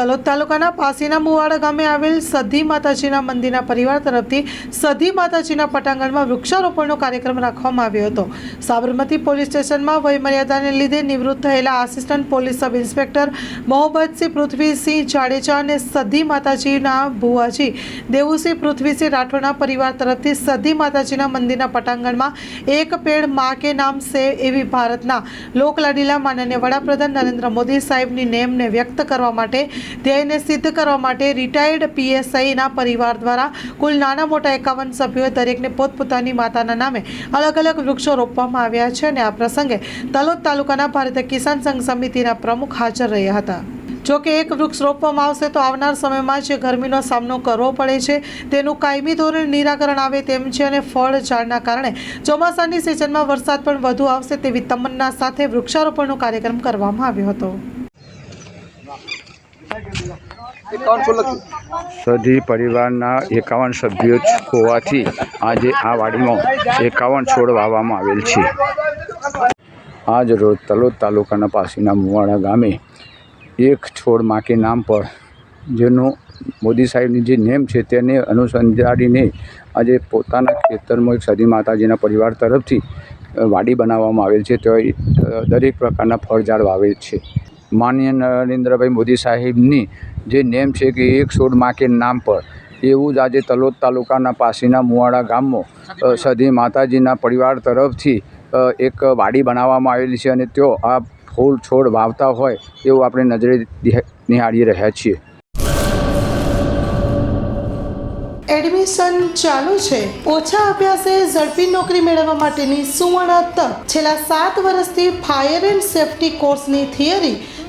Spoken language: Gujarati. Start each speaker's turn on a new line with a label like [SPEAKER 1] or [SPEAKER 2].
[SPEAKER 1] તલોદ તાલુકાના પાસીના મુવાડા ગામે આવેલ સધી માતાજીના મંદિરના પરિવાર તરફથી સધી માતાજીના પટાંગણમાં વૃક્ષારોપણનો કાર્યક્રમ રાખવામાં આવ્યો હતો. સાબરમતી પોલીસ સ્ટેશનમાં વયમર્યાદાને લીધે નિવૃત્ત થયેલા assistant police sub inspector Mohammadsinh Prithvisinh Jadeja અને સધી માતાજીના ભુવાજી દેવુસિંહ પૃથ્વીસિંહ રાઠોડના પરિવાર તરફથી સધી માતાજીના મંદિરના પટાંગણમાં એક પેડ મા કે નામ સે એવી ભારતના લોકલાડીલા માનનીય વડાપ્રધાન નરેન્દ્ર મોદી સાહેબની નેમને વ્યક્ત કરવા માટે ધ્યેયને સિદ્ધ કરવા માટે રિટાયર્ડ પીએસઆઈના પરિવાર દ્વારા કુલ નાના મોટા એકાવન સભ્યોએ દરેકને પોતપોતાની માતાના નામે અલગ અલગ વૃક્ષો રોપવામાં આવ્યા છે અને આ પ્રસંગે તલોદ તાલુકાના ભારતીય કિસાન સંઘ સમિતિના પ્રમુખ હાજર રહ્યા હતા. જો કે એક વૃક્ષ રોપવામાં આવશે તો આવનાર સમયમાં જે ગરમીનો સામનો કરવો પડે છે. તેનું કાયમી ધોરણે નિરાકરણ આવે તેમ છે અને ફળ ઝાડના કારણે ચોમાસાની સિઝનમાં વરસાદ પણ વધુ આવશે તેવી તમન્ના સાથે વૃક્ષારોપણનો કાર્યક્રમ કરવામાં આવ્યો હતો.
[SPEAKER 2] સધી પરિવારના એકાવન સભ્યો હોવાથી આજે આ વાડીમાં એકાવન છોડ વાવવામાં આવેલ છે. આજ રોજ તલોદ તાલુકાના પાસીના મુવાડા ગામે એક છોડમાં નામ પર, જેનું મોદી સાહેબની જે નેમ છે તેને અનુસંધાડીને આજે પોતાના ખેતરમાં એક સદી માતાજીના પરિવાર તરફથી વાડી બનાવવામાં આવેલ છે. તો દરેક પ્રકારના ફળ ઝાડ વાવેલ છે. માનનીય નરેન્દ્રભાઈ મોદી સાહેબની જે નેમ છે કે એક છોડમાં નામ પર, એવું જ આજે તલોદ તાલુકાના પાસીના મુવાડા ગામમાં સધી માતાજીના પરિવાર તરફથી એક વાડી બનાવવામાં આવેલી છે અને તેઓ આ ફૂલ છોડ વાવતા હોય એવું આપણે નજરે નિહાળી રહ્યા છીએ.
[SPEAKER 1] એડમિશન ચાલુ છે. ઓછા અભ્યાસે ઝડપી નોકરી મેળવવા માટેની સુવર્ણ તક. છેલ્લા સાત વર્ષથી ફાયર એન્ડ સેફટી કોર્સની થિયરી